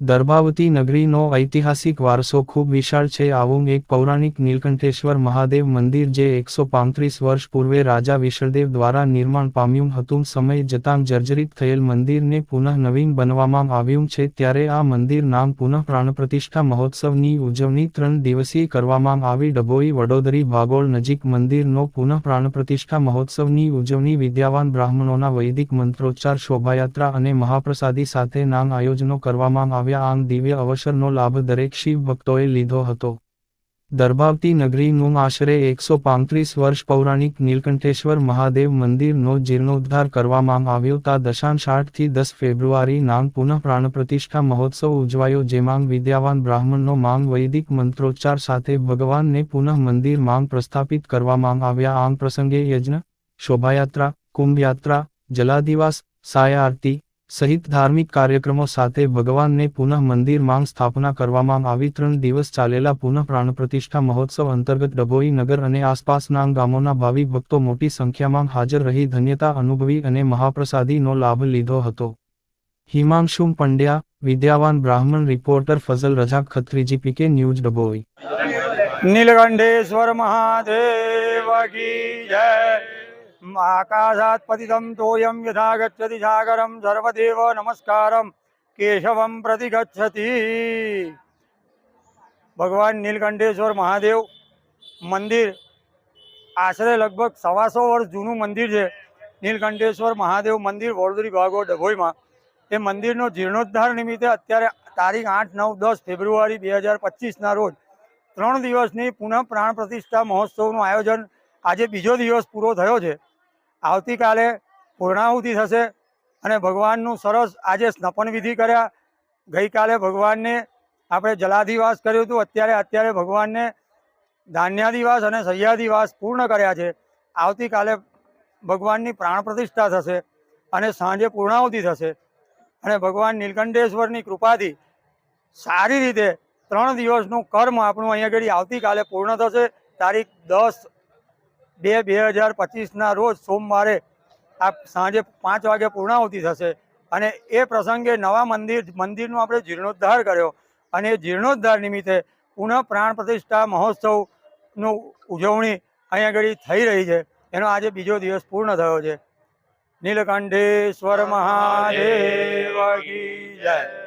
દર્ભાવતી નગરીનો ઐતિહાસિક વારસો ખૂબ વિશાળ છે. આવું એક પૌરાણિક નીલકંઠેશ્વર મહાદેવ મંદિર જે એકસો પાંત્રીસ વર્ષ પૂર્વે રાજા વિશળદેવ દ્વારા નિર્માણ પામ્યું હતું. સમય જતાં જર્જરિત થયેલ મંદિરને પુનઃ નવીન બનવામાં આવ્યું છે. ત્યારે આ મંદિર નામ પુનઃ પ્રાણપ્રતિષ્ઠા મહોત્સવની ઉજવણી ત્રણ દિવસીય કરવામાં આવી. ડભોઈ, વડોદરી, ભાગોળ નજીક મંદિરનો પુનઃ પ્રાણપ્રતિષ્ઠા મહોત્સવની ઉજવણી વિદ્યાવાન બ્રાહ્મણોના વૈદિક મંત્રોચ્ચાર, શોભાયાત્રા અને મહાપ્રસાદી સાથે નામ આયોજનો કરવામાં આવ્યા આમ દિવ્ય અવસરનો લાભ દરેક શિવ ભક્તોએ લીધો હતો. દર્ભાવતી નગરીનું આશરે એકસો પાંત્રીસ વર્ષ પૌરાણિક નીલકંઠેશ્વર મહાદેવ મંદિરનો જીર્ણોદ્ધાર કરવામાં આવ્યો તા દશાંશ આઠથી દસ ફેબ્રુઆરી નામ પુનઃ પ્રાણપ્રતિષ્ઠા મહોત્સવ ઉજવાયો જેમાં વિદ્યાવાન બ્રાહ્મણનો માંગ, વૈદિક મંત્રોચ્ચાર સાથે ભગવાનને પુનઃ મંદિર માંગ પ્રસ્થાપિત કરવામાં આવ્યા. આમ પ્રસંગે યજ્ઞ, શોભાયાત્રા, કુંભયાત્રા, જલાદિવાસ સાય આરતી સહિત ધાર્મિક કાર્યક્રમો સાથે ભગવાનને પુનઃ મંદિર માંગ સ્થાપના કરવામાં આવી. ત્રણ દિવસ ચાલેલા પુનઃ પ્રાણપ્રતિષ્ઠા મહોત્સવ અંતર્ગત ડભોઈ નગર અને આસપાસના ગામોના ભાવિ ભક્તો મોટી સંખ્યામાં હાજર રહી ધન્યતા અનુભવી અને મહાપ્રસાદીનો લાભ લીધો હતો. હિમાંશુ પંડ્યા, વિદ્યાવાન બ્રાહ્મણ reporter Fazal Raza ખત્રીજી PK news Dabhoi. Neelkantheshwar Mahadev પતિતમ તોયમ યથા ગચ્છતિ સાગરમ સર્વદેવ નમસ્કારમ કેશવમ પ્રતિ ગચ્છતિ ભગવાન નીલકંઠેશ્વર મહાદેવ મંદિર આશરે લગભગ સવાસો વર્ષ જૂનું મંદિર છે નીલકંઠેશ્વર મહાદેવ મંદિર વડોદરી ભાગો ડભોઈમાં એ મંદિરનો જીર્ણોદ્ધાર નિમિત્તે અત્યારે તારીખ આઠ, નવ, દસ ફેબ્રુઆરી બે હજાર પચીસના રોજ ત્રણ દિવસની પુનઃ પ્રાણ પ્રતિષ્ઠા મહોત્સવનું આયોજન આજે બીજો દિવસ પૂરો થયો છે. આવતીકાલે પૂર્ણાહુતિ થશે અને ભગવાનનું સરસ આજે સ્નપન વિધિ કર્યા. ગઈકાલે ભગવાનને આપણે જલાધિવાસ કર્યું હતું. અત્યારે અત્યારે ભગવાનને ધાન્યાધિવાસ અને સહ્યાદિવાસ પૂર્ણ કર્યા છે. આવતીકાલે ભગવાનની પ્રાણ પ્રતિષ્ઠા થશે અને સાંજે પૂર્ણાહુતિ થશે. અને ભગવાન નીલકંઠેશ્વરની કૃપાથી સારી રીતે ત્રણ દિવસનું કર્મ આપણું અહીંયા આગળ આવતીકાલે પૂર્ણ થશે. તારીખ દસ બે બે હજાર પચીસના રોજ સોમવારે આ સાંજે પાંચ વાગે પૂર્ણાહુતિ થશે. અને એ પ્રસંગે નવા મંદિર, મંદિરનો આપણે જીર્ણોદ્ધાર કર્યો. અને એ જીર્ણોદ્ધાર નિમિત્તે પુનઃ પ્રાણ પ્રતિષ્ઠા મહોત્સવનું ઉજવણી અહીંયા આગળ થઈ રહી છે. એનો આજે બીજો દિવસ પૂર્ણ થયો છે. નીલકંઠેશ્વર મહાદેવ જય.